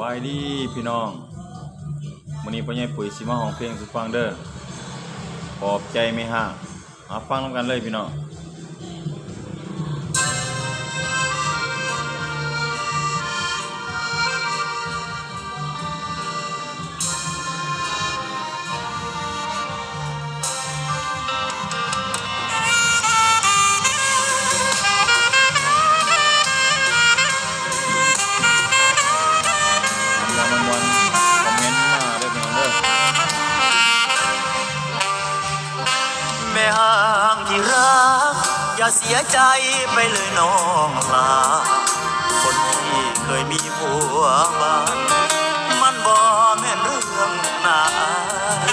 บายดีพี่น้องวันนี้พ่อใหญ่ปุ๋ยสิมาห้องเพลงสุฟังเด้อขอบใจไม่ห่างอาฟังนำกันเลยพี่น้อง อย่าเสียใจไปเลยน้องลา คนที่เคยมีผัวบ้านมันบ่แม่นเรื่องนาอาย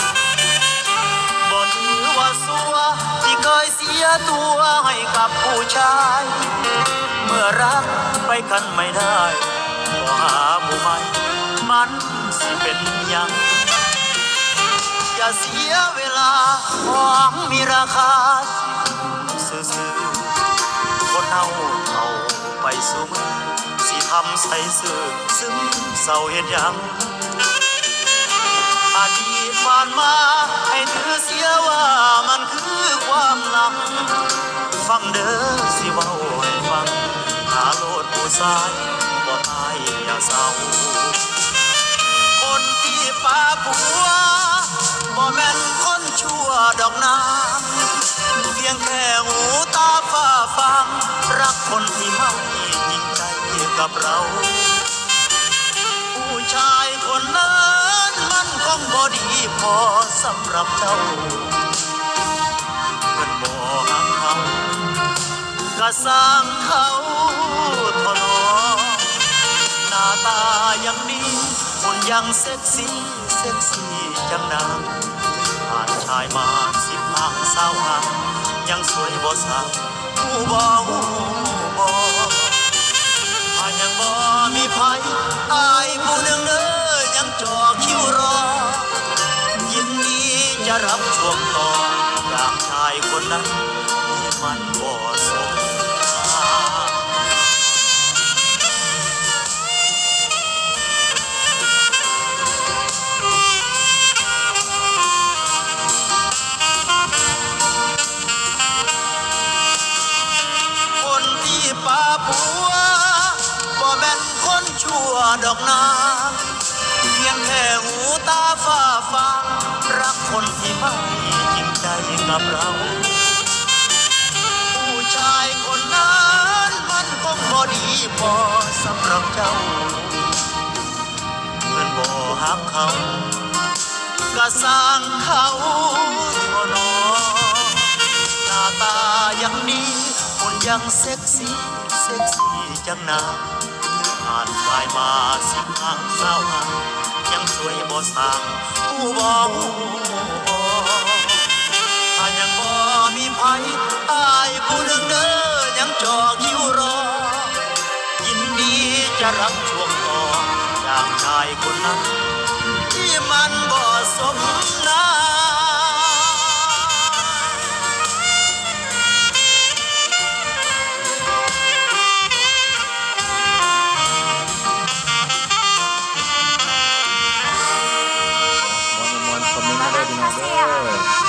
บ่ถือว่าสัวที่เคยเสียตัวให้กับผู้ชาย เมื่อรักไปกันไม่ได้ก็หาผู้ใหม่มันสิเป็นยังอย่าเสียเวลาของมีราคาซื่อ สู่มือสิทำใส่ซื่อซึมเศร้าเห็นยังอดีตผ่านมาให้ถือเสียว่ามันคือความหลัง ฟังเด้อสิเว้าให้ฟัง หาโลดผู้ชายบ่ตายอย่าเศร้า คนที่ปาผัวบ่แม่นคนชั่วดอกน้ำเพียงแค่หูตาฝ้าฟัง รักคนที่ม่จริงใจ กับเรา ผู้ชายคนนั้นมันคงบ่ดีพอสำหรับเจ้าเพิ่นบ่หักเขาก็สร้างเขาทนอหน้าตายังดีหุ่นยังเซ็กซี่เซ็กซี่จังนางผ่านชายมาสิบห้างเศร้าหางยังสวยบ่สาวผู้บ่หูบ่ รับช่วงต่อจากชายคนนั้นที่มันบ่สมค่าคนที่ป่าผัวบ่แม่นคนชั่วดอกนาเพียงแค่หูตา กับเรา ผู้ชายคนนั้นมันคงบ่ดีพอสำหรับเจ้าเพื่อนบ่หักเขาก็สร้างเขาทนอหน้าตายังดีหุ่นยังเซ็กซี่เซ็กซี่จังนาผ่านฝ่ายมาสิบห้างเศร้าหางยังสวยบ่สร้างผู้บ่หู มีภัยอายผู้เนึ่งเด้อยังจอคิวรอ ยินดีจะรับช่วงต่ออย่างชายคนนั้น ที่มันบ่สมนาเสียเ